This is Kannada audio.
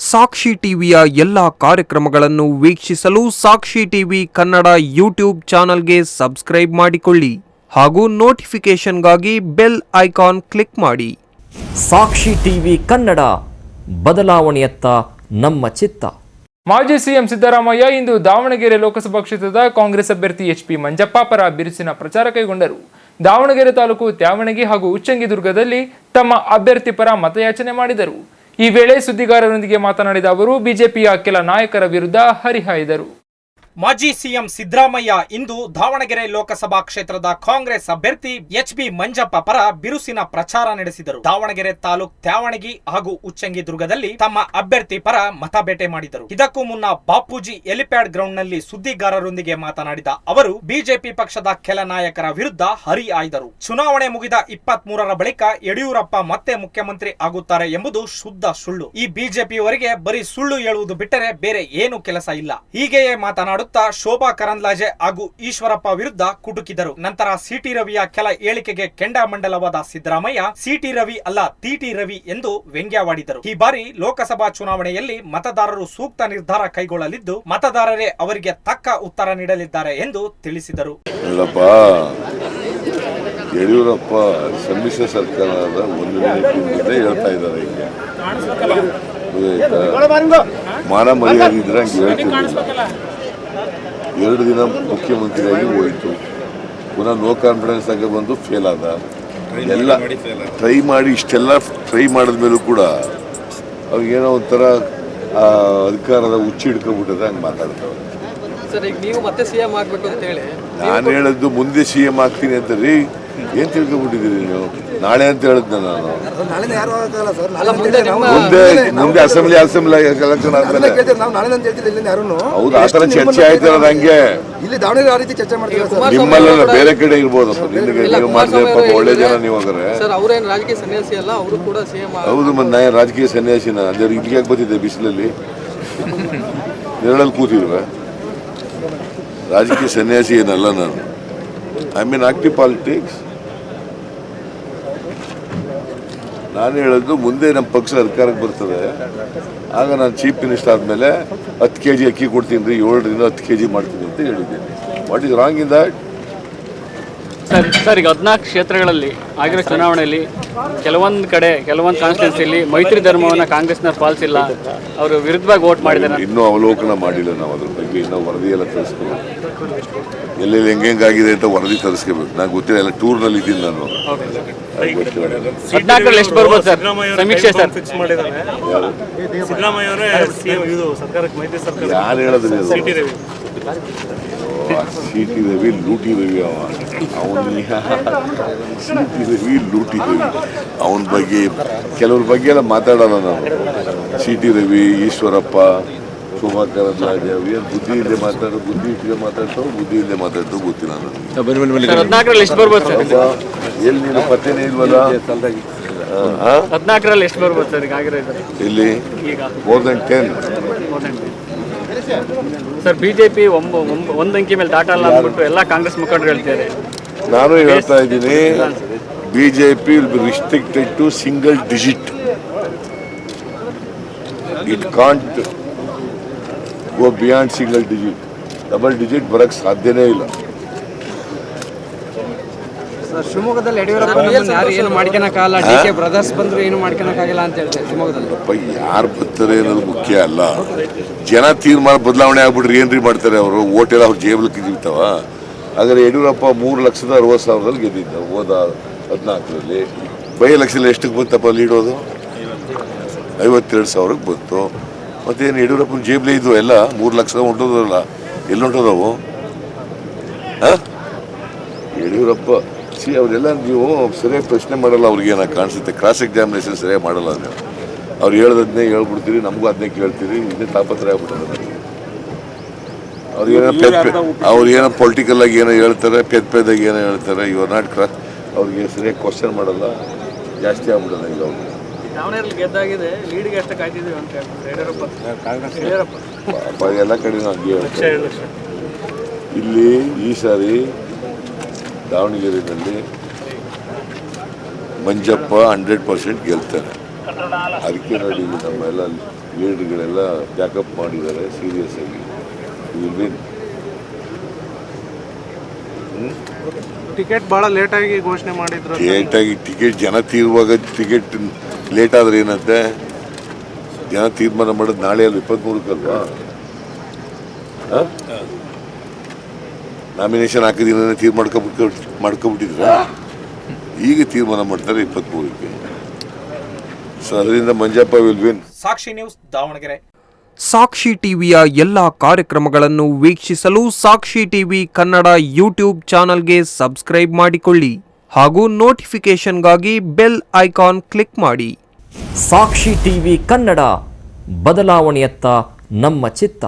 ಸಾಕ್ಷಿ ಟಿವಿಯ ಎಲ್ಲ ಕಾರ್ಯಕ್ರಮಗಳನ್ನು ವೀಕ್ಷಿಸಲು ಸಾಕ್ಷಿ ಟಿವಿ ಕನ್ನಡ ಯೂಟ್ಯೂಬ್ ಚಾನಲ್ಗೆ ಸಬ್ಸ್ಕ್ರೈಬ್ ಮಾಡಿಕೊಳ್ಳಿ ಹಾಗೂ ನೋಟಿಫಿಕೇಷನ್ಗಾಗಿ ಬೆಲ್ ಐಕಾನ್ ಕ್ಲಿಕ್ ಮಾಡಿ. ಸಾಕ್ಷಿ ಟಿವಿ ಕನ್ನಡ ಬದಲಾವಣೆಯತ್ತ ನಮ್ಮ ಚಿತ್ತ. ಮಾಜಿ ಸಿಎಂ ಸಿದ್ದರಾಮಯ್ಯ ಇಂದು ದಾವಣಗೆರೆ ಲೋಕಸಭಾ ಕ್ಷೇತ್ರದ ಕಾಂಗ್ರೆಸ್ ಅಭ್ಯರ್ಥಿ ಎಚ್ ಪಿ ಮಂಜಪ್ಪ ಪರ ಬಿರುಸಿನ ಪ್ರಚಾರ ಕೈಗೊಂಡರು. ದಾವಣಗೆರೆ ತಾಲೂಕು ತ್ಯಾವಣಗಿ ಹಾಗೂ ಉಚ್ಚಂಗಿದುರ್ಗದಲ್ಲಿ ತಮ್ಮ ಅಭ್ಯರ್ಥಿ ಪರ ಮತಯಾಚನೆ ಮಾಡಿದರು. ಈ ವೇಳೆ ಸುದ್ದಿಗಾರರೊಂದಿಗೆ ಮಾತನಾಡಿದ ಅವರು ಬಿಜೆಪಿಯ ಕೆಲ ನಾಯಕರ ವಿರುದ್ಧ ಹರಿಹಾಯ್ದರು. ಮಾಜಿ ಸಿಎಂ ಸಿದ್ದರಾಮಯ್ಯ ಇಂದು ದಾವಣಗೆರೆ ಲೋಕಸಭಾ ಕ್ಷೇತ್ರದ ಕಾಂಗ್ರೆಸ್ ಅಭ್ಯರ್ಥಿ ಎಚ್ ಬಿ ಮಂಜಪ್ಪ ಪರ ಬಿರುಸಿನ ಪ್ರಚಾರ ನಡೆಸಿದರು. ದಾವಣಗೆರೆ ತಾಲೂಕ್ ತ್ಯಾವಣಗಿ ಹಾಗೂ ಉಚ್ಚಂಗಿ ದುರ್ಗದಲ್ಲಿ ತಮ್ಮ ಅಭ್ಯರ್ಥಿ ಪರ ಮತಬೇಟೆ ಮಾಡಿದರು. ಇದಕ್ಕೂ ಮುನ್ನ ಬಾಪೂಜಿ ಎಲಿಪ್ಯಾಡ್ ಗ್ರೌಂಡ್ನಲ್ಲಿ ಸುದ್ದಿಗಾರರೊಂದಿಗೆ ಮಾತನಾಡಿದ ಅವರು, ಬಿಜೆಪಿ ಪಕ್ಷದ ಕೆಲ ನಾಯಕರ ವಿರುದ್ಧ ಹರಿಹಾಯ್ದರು ಚುನಾವಣೆ ಮುಗಿದ ಇಪ್ಪತ್ತ್ ಮೂರರ ಬಳಿಕ ಯಡಿಯೂರಪ್ಪ ಮತ್ತೆ ಮುಖ್ಯಮಂತ್ರಿ ಆಗುತ್ತಾರೆ ಎಂಬುದು ಶುದ್ಧ ಸುಳ್ಳು. ಈ ಬಿಜೆಪಿಯವರಿಗೆ ಬರೀ ಸುಳ್ಳು ಹೇಳುವುದು ಬಿಟ್ಟರೆ ಬೇರೆ ಏನು ಕೆಲಸ ಇಲ್ಲ. ಹೀಗೆಯೇ ಮಾತನಾಡುತ್ತಾ ಶೋಭಾ ಕರಂದ್ಲಾಜೆ ಹಾಗೂ ಈಶ್ವರಪ್ಪ ವಿರುದ್ಧ ಕುಟುಕಿದರು. ನಂತರ ಸಿಟಿ ರವಿಯ ಕೆಲ ಹೇಳಿಕೆಗೆ ಕೆಂಡಾಮಂಡಲವಾದ ಸಿದ್ದರಾಮಯ್ಯ ಸಿಟಿ ರವಿ ಅಲ್ಲ ಟಿಟಿ ರವಿ ಎಂದು ವ್ಯಂಗ್ಯವಾಡಿದರು. ಈ ಬಾರಿ ಲೋಕಸಭಾ ಚುನಾವಣೆಯಲ್ಲಿ ಮತದಾರರು ಸೂಕ್ತ ನಿರ್ಧಾರ ಕೈಗೊಳ್ಳಲಿದ್ದು ಮತದಾರರೇ ಅವರಿಗೆ ತಕ್ಕ ಉತ್ತರ ನೀಡಲಿದ್ದಾರೆ ಎಂದು ತಿಳಿಸಿದರು. ಅಲ್ಲಪ್ಪ ಯಡಿಯೂರಪ್ಪ ಸಮ್ಮಿಶ್ರ ಸರ್ಕಾರದ ಒಂದು ಹೇಳ್ತಾ ಇದ್ದಾರೆ? ಮಾನ ಮರ್ಯಾದೆ ಇದ್ರೆ ಹಂಗೆ ಎರಡು ದಿನ ಮುಖ್ಯಮಂತ್ರಿಯಾಗಿ ಹೋಯಿತು. ಪುನಃ ನೋ ಕಾನ್ಫಿಡೆನ್ಸ್ ಆಗಿ ಬಂದು ಫೇಲ್ ಆದ. ಎಲ್ಲ ಟ್ರೈ ಮಾಡಿ ಇಷ್ಟೆಲ್ಲ ಟ್ರೈ ಮಾಡಿದ್ಮೇಲೂ ಕೂಡ ಅವ್ರಿಗೇನೋ ಒಂಥರ ಆ, ಅಧಿಕಾರದ ಹುಚ್ಚಿ ಹಿಡ್ಕೊಂಡ್ಬಿಟ್ಟದ ಹಂಗೆ ಮಾತಾಡ್ತಾವೆ ಸರ್ ಈಗ ನೀವು ಮತ್ತೆ ಸಿಎಂ ಆಗ್ಬೇಕು ಅಂತ ಹೇಳಿ. ನಾನು ಹೇಳಿದ್ದು ಮುಂದೆ ಸಿ ಎಂ ಆಗ್ತೀನಿ ಅಂತ ರೀ ಏನ್ ತಿಳ್ಕೊಬಿಟ್ಟಿದ್ದೀರಿ ನೀವು? ನಾಳೆ ಅಂತ ಹೇಳಿದ್ನ ನಾನು. ಮುಂದೆ ನಿಮ್ಮ ಮುಂದೆ ಅಸೆಂಬ್ಲಿ ಅಸೆಂಬ್ಲಿ ಎಲೆಕ್ಷನ್ ಆದ್ಮೇಲೆ. ನಾವು ನಾಳೆ ಅಂತ ಹೇಳ್ತಿಲ್ಲ ಇಲ್ಲಿ ಯಾರು ಹೌದು ಆ ಥರ ಚರ್ಚೆ ಆಯ್ತಲ್ಲ ಹಂಗೆ ಇಲ್ಲಿ ದಾವಣಗೆರೆ ಆ ರೀತಿ ಚರ್ಚೆ ಮಾಡ್ತೀರಾ ಸರ್? ಕುಮಾರಸ್ವಾಮಿ ನಿಮ್ಮಲ್ಲ ಬೇರೆ ಕಡೆ ಇರ್ಬೋದು. ನಿಮಗೆ ನೀವು ಮಾಡಿದ್ರೆ ಪಾಪ ಒಳ್ಳೆ ಜನ ನೀವು ಅಂದ್ರೆ ಸರ್ ಅವ್ರೇನು ರಾಜಕೀಯ ಸನ್ಯಾಸಿ ಅಲ್ಲ ಅವರು ಕೂಡ ಸಿಎಂ ಹೌದು ಮತ್ತೆ ನಾ ರಾಜಕೀಯ ಸನ್ಯಾಸಿನ. ಅಂದ್ರೆ ಇಲ್ಲಿಗೆ ಬಂದಿದ್ದೆ ಬಿಸಿಲಲ್ಲಿ? ನೆರಳಲ್ಲಿ ಕೂತಿಲ್ವ ರಾಜಕೀಯ ಸನ್ಯಾಸಿ ಏನಲ್ಲ ನಾನು. ಐ ಮೀನ್ ಆಕ್ಟಿವ್ ಪಾಲಿಟಿಕ್ಸ್ ನಾನು ಹೇಳೋದು ಮುಂದೆ ನಮ್ಮ ಪಕ್ಷ ಅಧಿಕಾರಕ್ಕೆ ಬರ್ತದೆ. ಆಗ ನಾನು ಚೀಫ್ ಮಿನಿಸ್ಟರ್ ಆದಮೇಲೆ ಹತ್ತು ಕೆ ಜಿ ಅಕ್ಕಿ ಕೊಡ್ತೀನಿ ರೀ ಏಳರಿಂದ ಹತ್ತು ಕೆ ಜಿ ಮಾಡ್ತೀನಿ ಅಂತ ಹೇಳಿದ್ದೀನಿ. What is wrong in that sir sir ಈಗ ಹದಿನಾಲ್ಕು ಕ್ಷೇತ್ರಗಳಲ್ಲಿ ಆಗಿರೋ ಚುನಾವಣೆಯಲ್ಲಿ ಕೆಲವೊಂದು ಕಡೆ ಕೆಲವೊಂದು ಕಾನ್ಸ್ಟಿಟ್ಯೂನ್ಸಿಯಲ್ಲಿ ಮೈತ್ರಿ ಧರ್ಮವನ್ನು ಕಾಂಗ್ರೆಸ್ನ ಪಾಲಿಸಿಲ್ಲ. ಅವರು ವಿರುದ್ಧವಾಗಿ ವೋಟ್ ಮಾಡಿದ್ದಾರೆ ಇನ್ನೂ ಅವಲೋಕನ ಮಾಡಿಲ್ಲ ನಾವು ಅದ್ರ ಬಗ್ಗೆ ಇನ್ನೂ ವರದಿ ಎಲ್ಲ ತರಿಸ್ಬೇಕು. ಎಲ್ಲೆಲ್ಲಿ ಹೆಂಗಾಗಿದೆ ಅಂತ ವರದಿ ತರಿಸ್ಕೋಬೇಕು. ನಂಗೆ ಗೊತ್ತಿಲ್ಲ ಎಲ್ಲ ಟೂರ್ನಲ್ಲಿ ಇದ್ದೀನಿ ನಾನು. ಅದು ಗೊತ್ತಿಲ್ಲ. ಹದಿನಾಲ್ಕರಲ್ಲಿ ಎಷ್ಟು ಬರ್ಬೋದು ಸರ್? ಸಮೀಕ್ಷೆ ಸರ್. ಸಿದ್ದರಾಮಯ್ಯ ಅವರೇ ಸಿಎಂ ಇದು ಸರ್ಕಾರಕ್ಕೆ ಮೈತ್ರಿ ಸರ್ಕಾರ ಯಾರು ಹೇಳಿದ್ರಿ ಅದು? ಸಿಟಿ ರವಿ ಸಿಟಿ ರವಿ ಲೂಟಿ ದೇವಿ ಅವ. ಅವನ ಸಿಟಿ ದೇವಿ ಲೂಟಿ ದೇವಿ ಅವನ ಬಗ್ಗೆ ಕೆಲವ್ರ ಬಗ್ಗೆ ಎಲ್ಲ ಮಾತಾಡೋಣ ನಾನು. ಸಿಟಿ ರವಿ ಈಶ್ವರಪ್ಪ ಶೋಭಾಕರ ಏನು ಬುದ್ಧಿ ಇಲ್ಲದೆ ಮಾತಾಡೋ ಬುದ್ಧಿ ಇಟ್ಟಿಗೆ ಮಾತಾಡ್ತಾವೆ ಬುದ್ಧಿ ಇಲ್ಲದೆ ಮಾತಾಡ್ತಾವೆ ಗೊತ್ತಿಲ್ಲ ನಾನು ಎಲ್ಲಿ ನೀನು ಪತ್ತೆನೇ ಇಲ್ವಲ್ಲ? ಆ? ಹದಿನಾಲ್ಕರಲ್ಲಿ ಎಷ್ಟು ಬರ್ಬೋದು ಸರ್? ಈಗ ಆಗಿರೋ ಇಲ್ಲಿ more than ten sir, BJP ಒಂದು ಅಂಕಿ ಮೇಲೆ ದಾಟಲ್ಲ ಅಂದ್ಬಿಟ್ಟು ಎಲ್ಲ ಕಾಂಗ್ರೆಸ್ ಮುಖಂಡರು ಹೇಳ್ತಾರೆ ನಾನು ಹೇಳ್ತಾ ಇದ್ದೀನಿ, BJP will be restricted to single digit it can't go beyond single digit double digit ಬರೋಕ್ಕೆ ಸಾಧ್ಯನೇ ಇಲ್ಲ. ಸರ್ ಶಿವಮೊಗ್ಗದಲ್ಲಿ ಯಡಿಯೂರಪ್ಪ ಯಾರು ಏನು ಮಾಡ್ಕೊಳಕ್ಕಾಗಲ್ಲ ಡಿ ಕೆ ಬ್ರದರ್ಸ್ ಬಂದ್ರು ಏನು ಮಾಡ್ಕೊಳಕ್ಕಾಗಿಲ್ಲ ಅಂತ ಹೇಳ್ತಾರೆ ಶಿವಮೊಗ್ಗದಲ್ಲಿ. ಅಪ್ಪ ಯಾರು ಬರ್ತಾರೆ ಅನ್ನೋದು ಮುಖ್ಯ ಅಲ್ಲ. ಜನ ತೀರ್ಮಾನ ಬದಲಾವಣೆ ಆಗ್ಬಿಟ್ರೆ ಏನ್ರಿ ಮಾಡ್ತಾರೆ ಅವರು? ಓಟ್ ಎಲ್ಲ ಅವ್ರ ಜೇಬಲ್ ಕಿಗಿತಾವ ಹಾಗಾದ್ರೆ ಯಡಿಯೂರಪ್ಪ ಮೂರು ಲಕ್ಷದ ಅರವತ್ತು ಸಾವಿರದಲ್ಲಿ ಗೆದ್ದಿದ್ದ ಹೋದ ಹದಿನಾಲ್ಕರಲ್ಲಿ. ಬೈ ಎಲೆಕ್ಷನ್ ಎಷ್ಟಕ್ಕೆ ಬಂತಪ್ಪ ಲೀಡೋದು ಐವತ್ತೆರಡು ಸಾವಿರಕ್ಕೆ ಬಂತು. ಮತ್ತೇನು ಯಡಿಯೂರಪ್ಪನ ಜೇಬ್ಲೇ ಇದ್ವು ಎಲ್ಲ? ಮೂರು ಲಕ್ಷ ಹೊಂಟೋದಲ್ಲ ಎಲ್ಲಿ ಹೊಂಟೋದವು ಹಾಂ? ಯಡಿಯೂರಪ್ಪ ಸಿ ಅವರೆಲ್ಲ ನೀವು ಸರಿಯಾಗಿ ಪ್ರಶ್ನೆ ಮಾಡಲ್ಲ ಅವ್ರಿಗೆ ಏನೋ ಕಾಣಿಸುತ್ತೆ. ಕ್ರಾಸ್ ಎಕ್ಸಾಮಿನೇಷನ್ ಸರಿಯಾಗಿ ಮಾಡಲ್ಲ ನೀವು ಅವ್ರು ಹೇಳ್ದದ್ನೇ ಹೇಳ್ಬಿಡ್ತೀರಿ ನಮಗೂ ಅದನ್ನೇ ಕೇಳ್ತೀರಿ ಇದೇ ತಾಪತ್ರ ಆಗ್ಬಿಟ್ಟದ ಅವ್ರು ಏನೋ ಪೆದ್ ಅವ್ರು ಏನೋ ಪೊಲಿಟಿಕಲ್ ಆಗಿ ಏನೋ ಹೇಳ್ತಾರೆ ಪೆದ್ ಪೆದ್ದಾಗಿ ಏನೋ ಹೇಳ್ತಾರೆ ಇವ್ರು ನಾಟ್ ಕ್ರಾಸ್ ಅವ್ರಿಗೆ ಸರಿಯಾಗಿ ಕ್ವಶನ್ ಮಾಡಲ್ಲ ಜಾಸ್ತಿ ಆಗ್ಬಿಡಲ್ಲ ಈಗ ಅವ್ರಿಗೆ ಎಲ್ಲ ಕಡೆ ಇಲ್ಲಿ ಈ ಸಾರಿ ದಾವಣಗೆರೆಯಲ್ಲಿ ಮಂಜಪ್ಪ ಹಂಡ್ರೆಡ್ ಪರ್ಸೆಂಟ್ ಗೆಲ್ತಾರೆ. ಅದಕ್ಕೆ ನೋಡಿ ನಮ್ಮೆಲ್ಲ ಲೀಡರ್ಗಳೆಲ್ಲ ಬ್ಯಾಕಪ್ ಮಾಡಿದ್ದಾರೆ ಸೀರಿಯಸ್ ಆಗಿ. ವಿಲ್ ವಿನ್ ಟಿಕೆಟ್ ಬಹಳ ಲೇಟಾಗಿ ಘೋಷಣೆ ಮಾಡಿದ್ರು ಲೇಟಾಗಿ ಟಿಕೆಟ್ ಜನ ತೀರುವಾಗ ಟಿಕೆಟ್ ಲೇಟ್ ಆದ್ರೆ ಏನಂತೆ? ಜನ ತೀರ್ಮಾನ ಮಾಡೋದು ನಾಳೆ ಅಲ್ಲಿ ಇಪ್ಪತ್ತ್ಮೂರಕ್ಕಲ್ವಾ ನಾಮಿನೇಷನ್ ಹಾಕಿದ್ದೀನಿ ತೀರ್ ಮಾಡ್ಕೊಬಿಟ್ಟು ಮಾಡ್ಕೊಬಿಟ್ಟಿದ್ರ ಈಗ ತೀರ್ಮಾನ ಮಾಡ್ತಾರೆ ಇಪ್ಪತ್ತ್ಮೂರಕ್ಕೆ ಸೊ ಅದರಿಂದ Manjappa will win Sakshi news Davanagere. Sakshi ಟಿವಿಯ ಎಲ್ಲ ಕಾರ್ಯಕ್ರಮಗಳನ್ನು ವೀಕ್ಷಿಸಲು ಸಾಕ್ಷಿ ಟಿವಿ ಕನ್ನಡ ಯೂಟ್ಯೂಬ್ ಚಾನಲ್ಗೆ ಸಬ್ಸ್ಕ್ರೈಬ್ ಮಾಡಿಕೊಳ್ಳಿ ಹಾಗೂ ನೋಟಿಫಿಕೇಷನ್ಗಾಗಿ ಬೆಲ್ ಐಕಾನ್ ಕ್ಲಿಕ್ ಮಾಡಿ. ಸಾಕ್ಷಿ ಟಿವಿ ಕನ್ನಡ ಬದಲಾವಣೆಯತ್ತ ನಮ್ಮ ಚಿತ್ತ.